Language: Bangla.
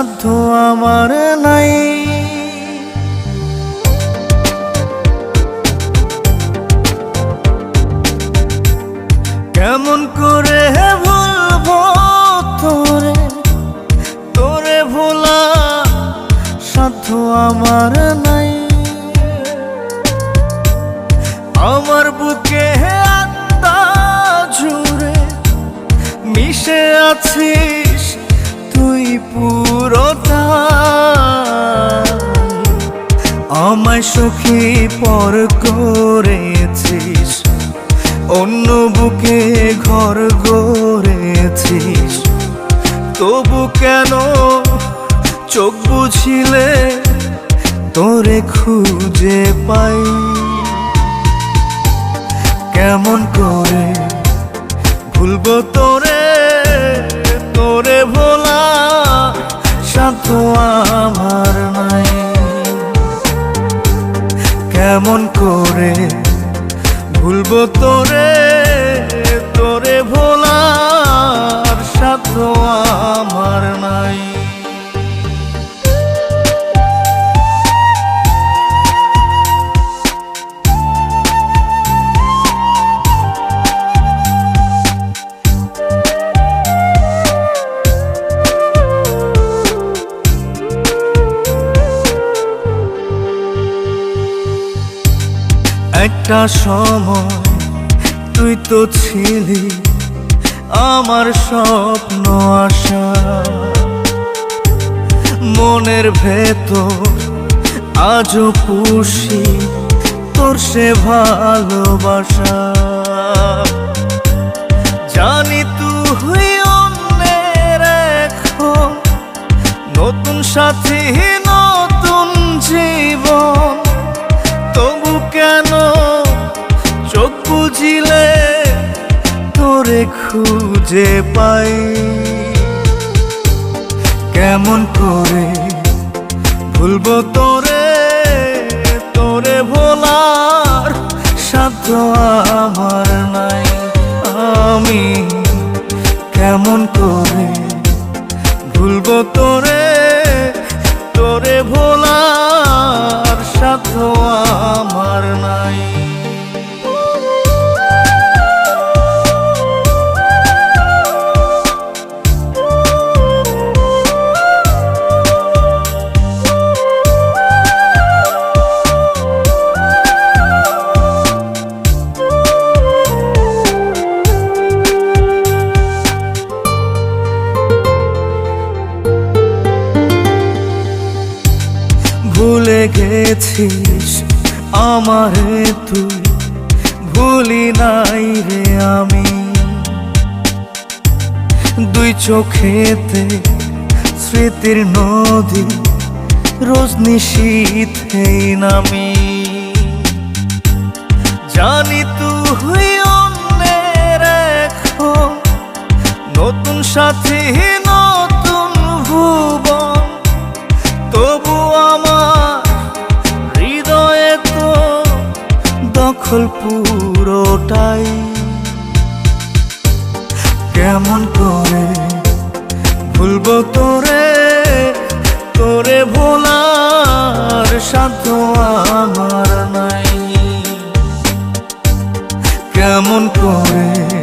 আমার নাই। কেমন করে ভুলবো তোরে? তোরে ভোলা সাধ্য আমার নাই। আমার বুকে আত্মা মিশে আছিস তুই পুরোটা আমায় সখী পর করেছিস, অন্য বুকে ঘর গড়েছিস। তবু কেন চোখ বুঝিলে তোরে খুঁজে পাই? কেমন করে ভুলবো তোরে তোরে ভোলা সাধ্য আমার নাই। কেমন করে ভুলবো তোরে তোরে ভোলার একটা সময় তুই তো ছিলি আমার স্বপ্ন আশা। মনের ভেতর আজও পুষি তোর সে ভালোবাসা। জানি তুই অন্যের নতুন সাথী, নতুন জীবন। বুঝিলে তোরে খুঁজে পাই। কেমন করে ভুলবো তোরে তোরে ভোলার সাধ্য আমার নাই। আমি কেমন করে ভুলে গেছিস আমারে তুই? ভুলি নাই রে আমি। দুই চোখেতে স্মৃতির নদী, রোজ নিশীথেই নামি। জানি তুই অন্যের নতুন সাথী নতুন দখল পুরোটাই। কেমন করে ভুলবো তোরে? তোরে ভোলার সাধ্য আমার নাই। কেমন করে